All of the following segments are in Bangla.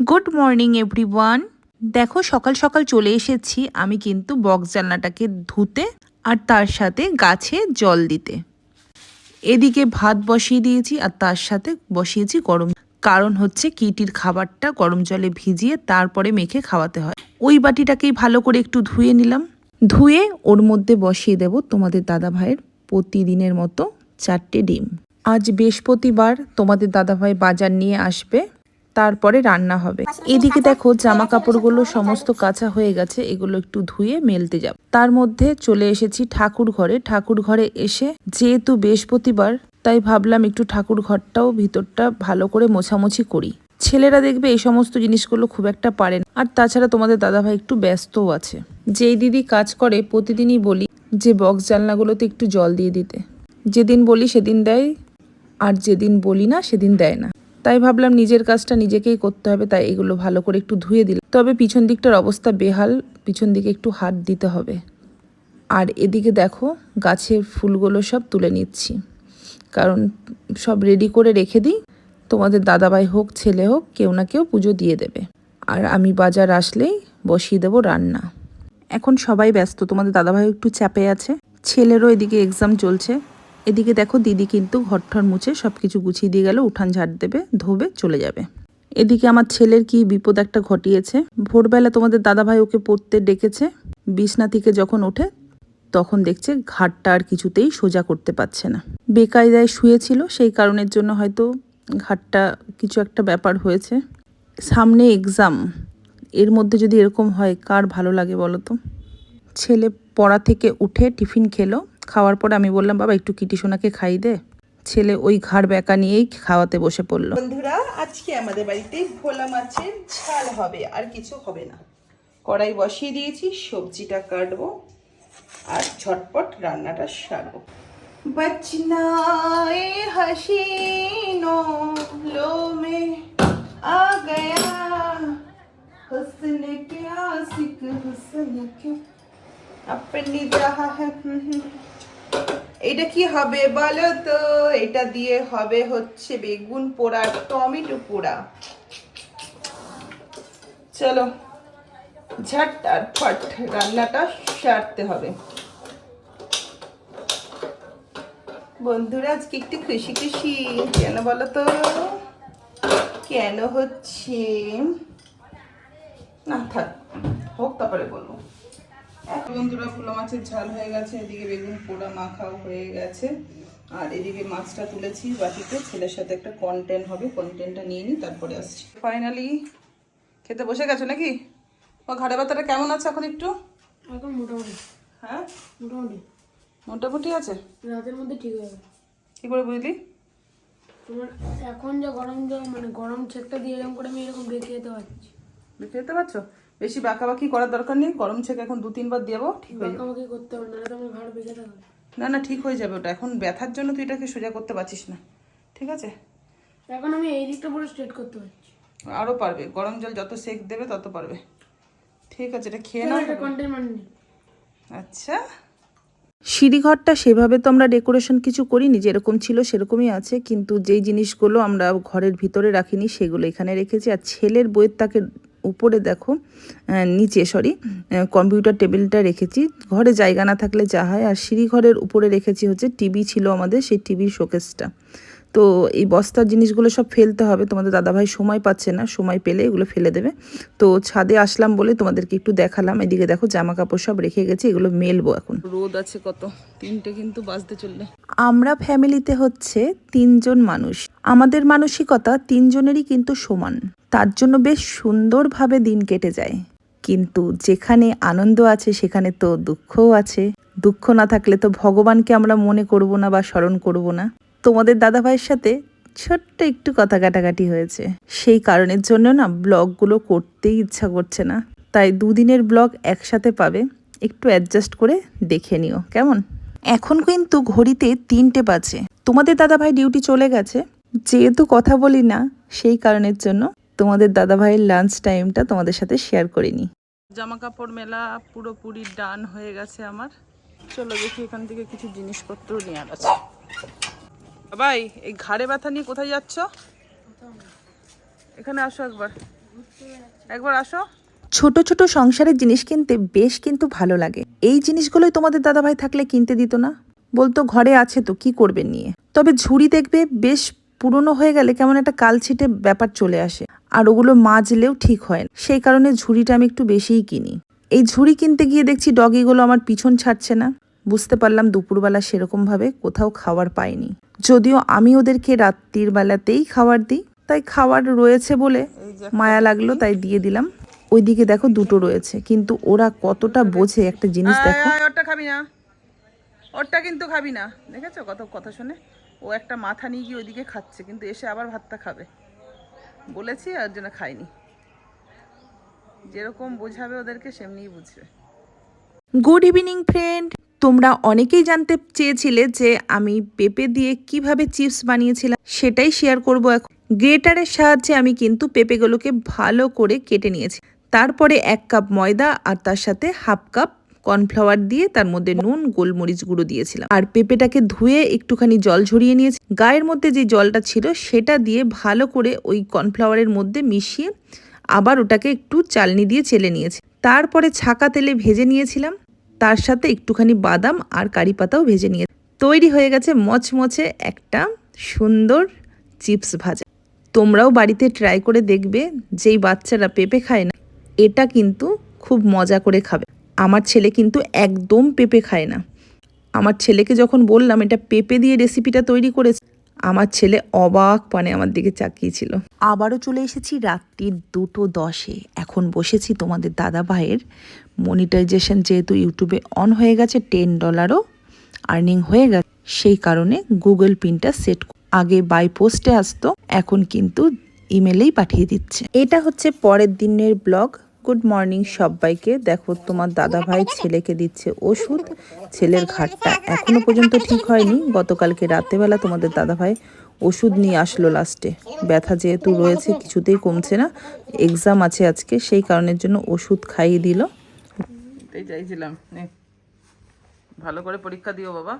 গুড মর্নিং এভরিওয়ান দেখো, সকাল সকাল চলে এসেছি আমি কিন্তু বক্স জানলাটাকে ধুতে আর তার সাথে গাছে জল দিতে। এদিকে ভাত বসিয়ে দিয়েছি আর তার সাথে বসিয়েছি গরম। কারণ হচ্ছে কিটির খাবারটা গরম জলে ভিজিয়ে তারপরে মেখে খাওয়াতে হয়। ওই বাটিটাকেই ভালো করে একটু ধুয়ে নিলাম। ধুয়ে ওর মধ্যে বসিয়ে দেব তোমাদের দাদা ভাইয়ের প্রতিদিনের মতো চারটে ডিম। আজ বৃহস্পতিবার তোমাদের দাদা ভাই বাজার নিয়ে আসবে, তারপরে রান্না হবে। এদিকে দেখো জামা কাপড়গুলো সমস্ত কাঁচা হয়ে গেছে, এগুলো একটু ধুয়ে মেলতে যাব। তার মধ্যে চলে এসেছি ঠাকুর ঘরে। ঠাকুর ঘরে এসে যেহেতু বৃহস্পতিবার, তাই ভাবলাম একটু ঠাকুর ঘরটাও ভিতরটা ভালো করে মোছামুছি করি। ছেলেরা দেখবে এই সমস্ত জিনিসগুলো খুব একটা পারে না। আর তাছাড়া তোমাদের দাদাভাই একটু ব্যস্তও আছে। যেই দিদি কাজ করে, প্রতিদিনই বলি যে, বক্স জানলাগুলোতে একটু জল দিয়ে দিতে। যেদিন বলি সেদিন দেয়, আর যেদিন বলি না সেদিন দেয় না। তাই ভাবলাম নিজের কাজটা নিজেকেই করতে হবে, তাই এগুলো ভালো করে একটু ধুয়ে দিলাম। তবে পিছন দিকটার অবস্থা বেহাল, পিছন দিকে একটু হাত দিতে হবে। আর এদিকে দেখো, গাছের ফুলগুলো সব তুলে নিচ্ছি। কারণ সব রেডি করে রেখে দিই। তোমাদের দাদাভাই হোক, ছেলে হোক, কেউ না কেউ পুজো দিয়ে দেবে। আর আমি বাজার আসলেই বসিয়ে দেবো রান্না। এখন সবাই ব্যস্ত, তোমাদের দাদাভাই একটু চাপে আছে। ছেলেরও এদিকে এক্সাম চলছে। এদিকে দেখো দিদি কিন্তু ঘরঠর মুছে সব কিছু গুছিয়ে দিয়ে গেল, উঠান ঝাড় দেবে, ধোবে, চলে যাবে। এদিকে আমার ছেলের কি বিপদ একটা ঘটিয়েছে। ভোরবেলা তোমাদের দাদাভাই ওকে পড়তে ডেকেছে। বিছনা থেকে যখন ওঠে, তখন দেখছে ঘাটটা আর কিছুতেই সোজা করতে পারছে না। বেকায়দায় শুয়েছিল, সেই কারণের জন্য হয়তো ঘাটটা কিছু একটা ব্যাপার হয়েছে। সামনে এক্সাম এর মধ্যে যদি এরকম হয়, কার ভালো লাগে বলো তো? ছেলে পড়া থেকে উঠে টিফিন খেলো, খাওয়ার পরে আমি বললাম, বাবা, একটু কিটি সোনাকে খাই দে। ছেলে ওই ঘাড় ব্যাকা নিয়েই খাওয়াতে বসে পড়ল। বন্ধুরা, আজকে আমাদের বাড়িতে ভোলা মাছের ঝাল হবে, আর কিছু হবে না। কড়াই বসিয়ে দিয়েছি, সবজিটা কাটবো, আর ঝটপট রান্নাটা সারবো। बचना ए हसीनों लो में आ गया हुस्न के आशिक हुस्न के अपनी रहा है হুম হুম। এটা কি হবে বলো তো এটা দিয়ে হবে হচ্ছে বেগুন পোড়া টমেটো পোড়া চলো ঝট আর ফট রান্নাটা সারতে হবে বন্ধুরা আজকে একটু খুশি খুশি। কেন বলো তো কেন হচ্ছে? না থাক হোক তারপরে বলব। এক বন্ধুরা ফুলো মাছের ঝাল হয়ে গেছে এদিকে বেগুন পোড়া মাখাও হয়ে গেছে। আর এদিকে মাছটা তুলেছি বাটিতে ছেলের সাথে একটা কন্টেন্ট হবে কন্টেন্টটা নিয়ে নিই তারপরে আসছি। ফাইনালি খেতে বসে গেছো নাকি? ও ঘাড়ে ব্যথাটা কেমন আছে এখন একটু? এখন মোটামুটি। হ্যাঁ? মোটামুটি। মোটামুটি আছে? রাতের মধ্যে ঠিক হয়ে যাবে। কি করে বুঝলি? তোমার এখন যা গরম যা মানে গরম ছেকটা দিয়ে এরকম করে আমি এরকম রেখে যেতে পারছি। দেখতে যেতে পারছ? বেশি বাঁকাবাকি করার দরকার নেই গরম ছেঁক এখন দু তিনবার দেবো ঠিক হয়ে যাবে। করতে হবে না তো আমার ঘাড় বেঁকে থাকবে না না ঠিক হয়ে যাবে ওটা। এখন ব্যথার জন্য তুই এটাকে সোজা করতে পারছিস না ঠিক আছে? এখন আমি এই দিকটা পুরো স্ট্রেট করতে পারছি। আরও পারবে গরম জল যত সেক দেবে তত পারবে। ঠিক আছে এটা খেয়ে নাও। আচ্ছা। সিঁড়িঘরটা সেভাবে তো আমরা ডেকোরেশন কিছু করিনি, যেরকম ছিল সেরকমই আছে, কিন্তু যেই জিনিসগুলো আমরা ঘরের ভিতরে রাখিনি সেগুলো এখানে রেখেছি। আর ছেলের বইয়ের তাকে উপরে দেখো নিচে সরি কম্পিউটার টেবিলটা রেখেছি। ঘরে জায়গা না থাকলে যা হয়। আর সিঁড়িঘরের উপরে রেখেছি হচ্ছে টিভি ছিল আমাদের, সেই টিভির শোকেসটা তো এই বস্তার জিনিসগুলো সব ফেলতে হবে। তোমাদের দাদাভাই সময় পাচ্ছে না সময় পেলে এগুলো ফেলে দেবে। তো ছাদে আসলাম বলে তোমাদেরকে একটু দেখালাম। এদিকে দেখো জামা কাপড় সব রেখে গেছি এগুলো মেলবো এখন। রোদ আছে কত তিনটে কিন্তু বাজতে চললে। আমরা ফ্যামিলিতে হচ্ছে তিনজন মানুষ। আমাদের মানসিকতা তিনজনেরই কিন্তু সমান। তার জন্য বেশ সুন্দরভাবে দিন কেটে যায়। কিন্তু যেখানে আনন্দ আছে সেখানে তো দুঃখও আছে। দুঃখ না থাকলে তো ভগবানকে আমরা মনে করব না বা স্মরণ করব না। তোমাদের দাদাভাইয়ের সাথে ছোট্ট একটু কথা কাটাকাটি হয়েছে। সেই কারণের জন্য না ব্লগগুলো করতেই ইচ্ছা করছে না। তাই দুদিনের ব্লগ একসাথে পাবে, একটু অ্যাডজাস্ট করে দেখে নিও। কেমন? এখন কিন্তু ঘড়িতে তিনটে বাজে। তোমাদের দাদাভাই ডিউটি চলে গেছে। যেহেতু কথা বলি না, সেই কারণের জন্য তোমাদের দাদাভাইয়ের লাঞ্চ টাইমটা তোমাদের সাথে শেয়ার করিনি জামা কাপড় মেলা পুরোপুরি ডান হয়ে গেছে আমার। চলো দেখি এখান থেকে কিছু জিনিসপত্র নেওয়ার আছে। ভাই, এই ঘাড়ে ব্যথা নিয়ে কোথায় যাচ্ছ? এখানে আসো একবার। একবার আসো। ছোট ছোট সংসারের জিনিস কিনতে বেশ কিন্তু ভালো লাগে। এই জিনিসগুলোই তোমাদের দাদাভাই থাকলে কিনতে দিত না। বলতো, ঘরে আছে তো, কি করবেন নিয়ে? তবে ঝুড়ি দেখবে বেশ পুরনো হয়ে গেলে কেমন একটা কালছিটে ব্যাপার চলে আসে। আর ওগুলো মাজলেও ঠিক হয় না। সেই কারণে ঝুড়িটা আমি একটু বেশিই কিনি। এই ঝুড়ি কিনতে গিয়ে দেখছি ডগিগুলো আমার পিছন ছাড়ছে না। বুঝতে পারলাম দুপুরবেলা সেরকম ভাবে কোথাও খাবার পাইনি। যদিও আমি ওদেরকে রাত্রির বেলাতেই খাবার দিই তাই খাবার রয়েছে বলে মায়া লাগল তাই দিয়ে দিলাম। ওইদিকে দেখো দুটো রয়েছে কিন্তু ওরা কতটা বোঝে একটা জিনিস দেখো। ওরটা খাবি না। ওরটা কিন্তু খাবি না। দেখেছ কত কথা শুনে? ও একটা মাথা নিয়ে গিয়ে ওইদিকে খাচ্ছে কিন্তু এসে আবার ভাতটা খাবে। বলেছি আর জন্য খায়নি। যেরকম বোঝাবে ওদেরকে সেমনিই বুঝবে। গুড ইভিনিং ফ্রেন্ড তোমরা অনেকেই জানতে চেয়েছিলে যে আমি পেঁপে দিয়ে কীভাবে চিপস বানিয়েছিলাম, সেটাই শেয়ার করব এখন। গ্রেটারের সাহায্যে আমি কিন্তু পেঁপেগুলোকে ভালো করে কেটে নিয়েছি। তারপরে এক কাপ ময়দা আর তার সাথে হাফ কাপ কর্নফ্লাওয়ার দিয়ে তার মধ্যে নুন, গোলমরিচ গুঁড়ো দিয়েছিলাম। আর পেঁপেটাকে ধুয়ে একটুখানি জল ঝরিয়ে নিয়েছি। গায়ের মধ্যে যে জলটা ছিল সেটা দিয়ে ভালো করে ওই কর্নফ্লাওয়ারের মধ্যে মিশিয়ে আবার ওটাকে একটু চালনি দিয়ে চেলে নিয়েছি। তারপরে ছাকা তেলে ভেজে নিয়েছিলাম। তার সাথে একটুখানি বাদাম আর কারি পাতাও ভেজে নিয়ে তৈরি হয়ে গেছে মচমচে একটা সুন্দর চিপস ভাজা। তোমরাও বাড়িতে ট্রাই করে দেখবে যেই বাচ্চারা পেঁপে খায় না, এটা কিন্তু খুব মজা করে খাবে। আমার ছেলে কিন্তু একদম পেঁপে খায় না। আমার ছেলেকে যখন বললাম এটা পেঁপে দিয়ে রেসিপিটা তৈরি করেছে আমার ছেলে অবাক পানে আমার দিকে চাকিয়েছিল। আবারও চলে এসেছি রাত্রির দুটো দশে। এখন বসেছি তোমাদের দাদা ভাইয়ের। মনিটাইজেশন যেহেতু ইউটিউবে অন হয়ে গেছে, টেন ডলারও আর্নিং হয়ে গেছে। সেই কারণে গুগল পিনটা সেট আগে বাই পোস্টে আসতো, এখন কিন্তু ইমেলেই পাঠিয়ে দিচ্ছে। এটা হচ্ছে পরের দিনের ব্লগ। গুড মর্নিং সবাইকে। দেখো তোমার দাদা ভাই ছেলেকে দিচ্ছে ওষুধ। ছেলের ঘাটটা এখনও পর্যন্ত ঠিক হয়নি। গতকালকে রাতেবেলা তোমাদের দাদা ভাই ওষুধ নিয়ে আসলো লাস্টে ব্যথা যেহেতু রয়েছে কিছুতেই কমছে না। এক্সাম আছে আজকে সেই কারণের জন্য ওষুধ খাইয়ে দিল। চাইছিলাম। ভালো করে পরীক্ষা দিও বাবা।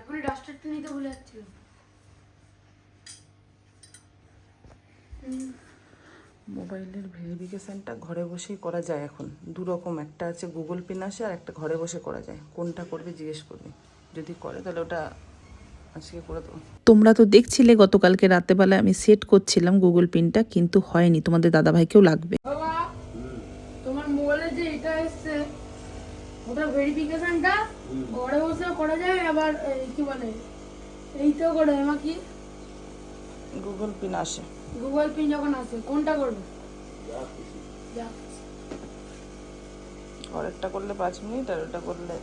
এখন ডাস্টারটা নিতে ভুলে যাচ্ছিল মোবাইলের ভেরিফিকেশানটা ঘরে বসেই করা যায় এখন। দু রকম একটা আছে গুগল পিন আসে আর একটা ঘরে বসে করা যায়। কোনটা করবে জিজ্ঞেস করবে। যদি করে তাহলে ওটা আজকে করে দেবো। তোমরা তো দেখছিলে গতকালকে রাতেবেলা আমি সেট করছিলাম গুগল পিনটা কিন্তু হয়নি। তোমাদের দাদাভাইকেও লাগবে। তোমার মোবাইলে যে এটা এসছে ওটা ভেরিফিকেশনটা ঘরে বসে করা যায় আবার কি বলে এইটাও করে এমা কি? গুগল পিন আসে। গুগল পিন যখন আসে কোনটা করবে? ঘরেরটা করলে পাঁচ মিনিট আর ওটা করলে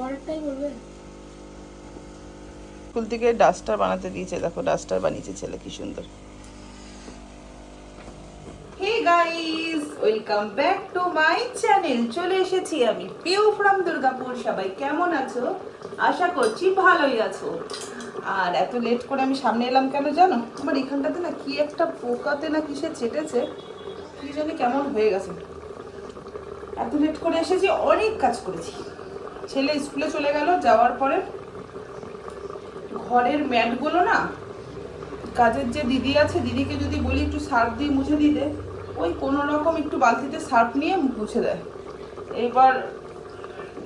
ঘরেরটাই করবে। স্কুল থেকে ডাস্টার বানাতে দিয়েছে দেখো ডাস্টার বানিয়েছে ছেলে কি সুন্দর। Hey guys welcome back to my channel চলে এসেছি আমি পিউ ফ্রম দুর্গাপুর সবাই কেমন আছো? আশা করছি ভালোই আছো। আর এত লেট করে আমি সামনে এলাম কেন জানো? আমার এখানটাতে না কি একটা পোকাতে না কিসে চেটেছে কি জানি কেমন হয়ে গেছে। এত লেট করে এসেছি অনেক কাজ করেছি। ছেলে স্কুলে চলে গেল, যাওয়ার পরে ঘরের ম্যাটগুলো না, কাজের যে দিদি আছে, দিদিকে যদি বলি একটু সার দিয়ে মুছে দিতে ওই কোনো রকম একটু বালতিতে সার্ফ নিয়ে মুছে দেয়। এবার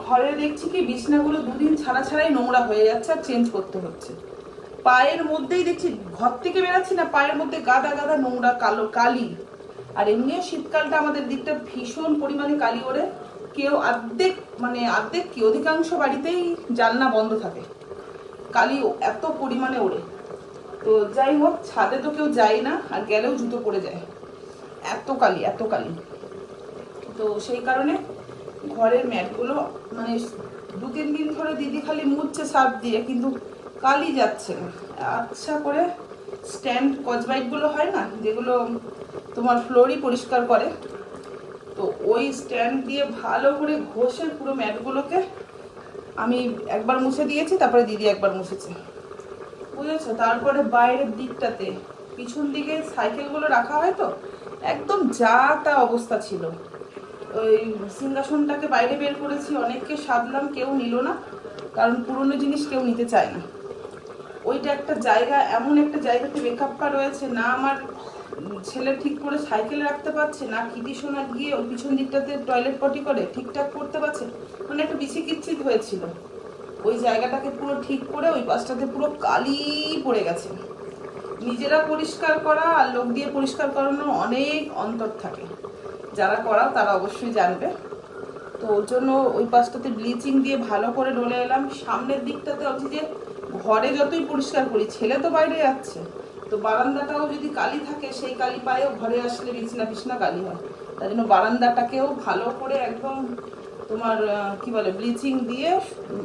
ঘরে দেখছি কি বিছনাগুলো দুদিন ছাড়া ছাড়াই নোংরা হয়ে যাচ্ছে আর চেঞ্জ করতে হচ্ছে। পায়ের মধ্যেই দেখছি, ঘর থেকে বেরাচ্ছি না, পায়ের মধ্যে গাদা গাদা নোংরা কালো কালি। আর এমনিও শীতকালটা আমাদের দিকটা ভীষণ পরিমাণে কালি ওড়ে। কেউ অর্ধেক মানে অর্ধেক কি অধিকাংশ বাড়িতেই জানলা বন্ধ থাকে। কালি এত পরিমাণে ওড়ে। তো যাই হোক, ছাদে তো কেউ যায় না আর গেলেও জুতো পরে যায়। এত কালি এত কালি। তো সেই কারণে ঘরের ম্যাটগুলো মানে দু তিন দিন ধরে দিদি খালি মুছছে সার্ফ দিয়ে, কিন্তু কালি যাচ্ছে না। আচ্ছা করে স্ট্যান্ড কচবাইটগুলো হয় না, যেগুলো তোমার ফ্লোরই পরিষ্কার করে, তো ওই স্ট্যান্ড দিয়ে ভালো করে ঘষে পুরো ম্যাটগুলোকে আমি একবার মুছে দিয়েছি, তারপরে দিদি একবার মুছেছে। বুঝেছ? তারপরে বাইরের দিকটাতে, পিছন দিকে সাইকেলগুলো রাখা হয় তো একদম যা তা অবস্থা ছিল। ওই সিংহাসনটাকে বাইরে বের করেছি, অনেককে সাধলাম, কেউ নিল না, কারণ পুরনো জিনিস কেউ নিতে চায় না ওইটা একটা জায়গা, এমন একটা জায়গাতে বেকআপটা রয়েছে, না আমার ছেলে ঠিক করে সাইকেল রাখতে পারছে, না কিটি সোনা গিয়ে ওই পিছন দিকটাতে টয়লেট পটি করে ঠিকঠাক করতে পারছে মানে একটা বিছি কিচ্ছিত হয়েছিল। ওই জায়গাটাকে পুরো ঠিক করে ওই পাশটাতে পুরো কালি পড়ে গেছে। নিজেরা পরিষ্কার করা আর লোক দিয়ে পরিষ্কার করানোর অনেক অন্তর থাকে। যারা করাও তারা অবশ্যই জানবে। তো ওর জন্য ওই পাশটাতে ব্লিচিং দিয়ে ভালো করে ডলে এলাম। সামনের দিকটাতে হচ্ছে যে, ঘরে যতই পরিষ্কার করি, ছেলে তো বাইরে যাচ্ছে। তো বারান্দাটাও যদি কালি থাকে, সেই কালি পায়েও ঘরে আসলে বিছনা বিছনা কালি হয়। তার জন্য বারান্দাটাকেও ভালো করে একদম তোমার কি বলে, ব্লিচিং দিয়ে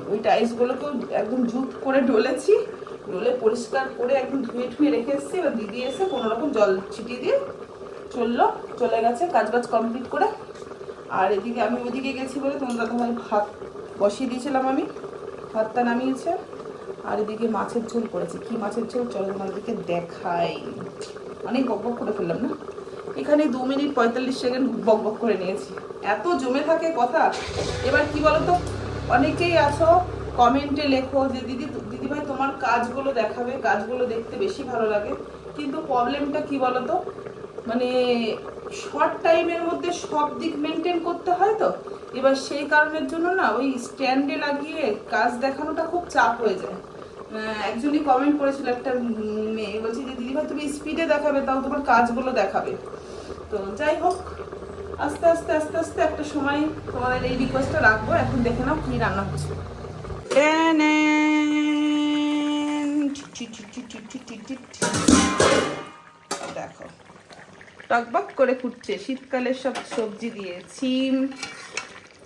ওই টাইলসগুলোকেও একদম জুত করে ডলেছি। ডলে পরিষ্কার করে একদম ধুয়ে ঠুয়ে রেখে এসেছি। এবার দিদি এসে কোনো রকম জল ছিটিয়ে দিয়ে চলল, চলে গেছে কাজ বাজ কমপ্লিট করে। আর এদিকে আমি ওদিকে গেছি বলে তোমরা তোমার ভাত বসিয়ে দিয়েছিলাম আমি, ভাতটা নামিয়েছে। আর এদিকে মাছের ঝোল করেছে। কি মাছের ঝোল? চলো তোমাদেরকে দেখাই। অনেক বক বক করে ফেললাম না? এখানে দু মিনিট পঁয়তাল্লিশ সেকেন্ড বক বক করে নিয়েছি। এত জমে থাকে কথা। এবার কি বলতো? অনেকেই আছো কমেন্টে লেখো যে, দিদি দিদিভাই তোমার কাজগুলো দেখাবে, কাজগুলো দেখতে বেশি ভালো লাগে। কিন্তু প্রবলেমটা কি বলতো? মানে শর্ট টাইমের মধ্যে সব দিক মেনটেন করতে হয় তো? এবার সেই কারণের জন্য না, ওই স্ট্যান্ডে লাগিয়ে কাজ দেখানোটা খুব চাপ হয়ে যায়। একজনই কমেন্ট করেছিল, একটা মেয়ে, বলছে যে দিদিভাই তুমি স্পিডে দেখাবে, তাও তোমার কাজগুলো দেখাবে। তো যাই হোক, আস্তে আস্তে আস্তে আস্তে একটা সময় তোমাদের এই রিকোয়েস্টটা রাখব। এখন দেখে নাও কি রান্না হচ্ছে। দেখো। টকবক করে ফুটছে। শীতকালের সব সবজি দিয়ে সিম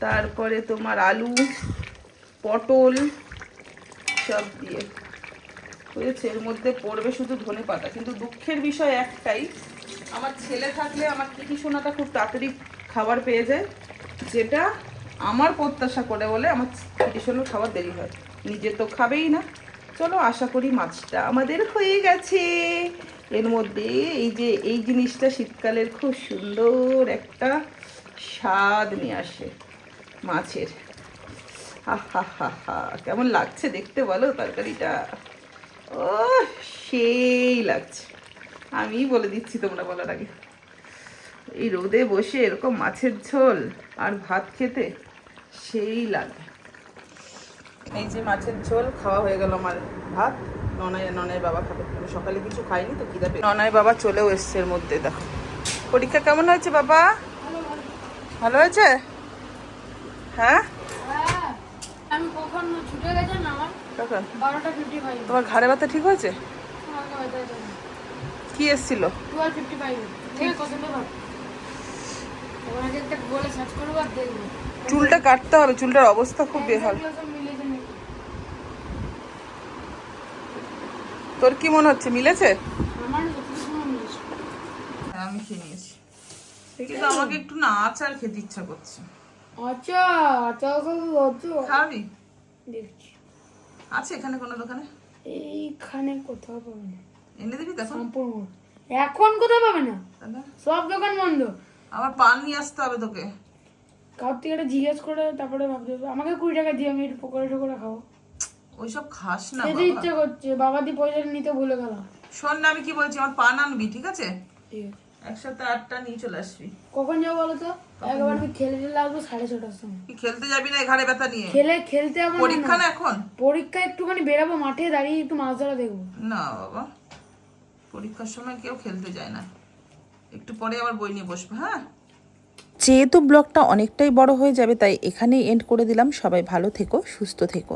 তারপরে তোমার আলু, পটল সব দিয়ে। হয়েছে এর মধ্যে পড়বে শুধু ধনে পাতা কিন্তু দুঃখের বিষয় একটাই, আমার ছেলে থাকলে আমার কিটি সোনাটা খুব তাড়াতাড়ি খাবার পেয়ে যায়, যেটা আমার প্রত্যাশা করে বলে আমার কিটি সোনার খাবার দেরি হয়। নিজে তো খাবেই না। চলো, আশা করি মাছটা আমাদের হয়ে গেছে। এর মধ্যে এই যে, এই জিনিসটা শীতকালের খুব সুন্দর একটা স্বাদ নিয়ে আসে মাছের। হা হা হা হা, কেমন লাগছে দেখতে বলো তরকারিটা। ও সেই লাগছে। আমি বলে দিচ্ছি তোমরা বলার আগে। এই রোদে বসে এরকম মাছের ঝোল আর ভাত খেতে সেই লাগে। এই যে মাছের ঝোল খাওয়া হয়ে গেল আমার ভাত। ননায় ননায় বাবা খাবে। আমি সকালে কিছু খাইনি তো খিদা ননায় বাবা চলেও এসছে এর মধ্যে দেখো। পরীক্ষা কেমন হয়েছে বাবা? ভালো হয়েছে? হ্যাঁ? হ্যাঁ। তোমার ঘাড়ে ব্যথা ঠিক হয়েছে? কি এসছিল? চুলটা কাটতে হবে চুলটার অবস্থা খুব বেহাল এগুলো সব মিলেছে নাকি? তোর কি মনে হচ্ছে মিলেছে? হ্যাঁ আমি খেয়ে নিয়েছি। কিন্তু আমাকে একটু না আচার খেতে ইচ্ছা করছে। আচ্ছা আচ্ছা আচ্ছা খাবি? দেখছি। আছে এখানে কোনো দোকানে? এইখানে কোথাও পাবে না। এনে দিবি তখন? রামপুর এখন কোথাও পাবে না? সব দোকান বন্ধ। আবার পান নিয়ে আসতে হবে তোকে। কার থেকে একটা জিজ্ঞেস করে তারপরে ভাবতে হবে। আমাকে কুড়ি টাকা দিয়ে আমি একটু পকোড়া টকোড়া খাব। ওইসব খাস না খেতে বাবা। ইচ্ছে করছে। বাবা দিয়ে পয়সা নিতে ভুলে গেলাম। শোন না আমি কি বলছি? আমার পান আনবি ঠিক আছে? ঠিক আছে। একসাথে আটটা নিয়ে চলে আসবি। কখন যাব বলো তো একবার আমি খেলে টেলে আসব সাড়ে ছটার সময়। কি খেলতে যাবি না ঘাড়ে ব্যথা নিয়ে? খেলে খেলতে আমার পরীক্ষা না এখন? পরীক্ষা একটুখানি বেরাবো মাঠে দাঁড়িয়ে একটু মাছ ধরা দেখব। না বাবা। পরীক্ষার সময় কেউ খেলতে যায় না। একটু পরে আবার বই নিয়ে বসবে হ্যাঁ? যেহেতু ব্লগটা অনেকটাই বড় হয়ে যাবে তাই এখানেই এন্ড করে দিলাম। সবাই ভালো থেকো সুস্থ থেকো।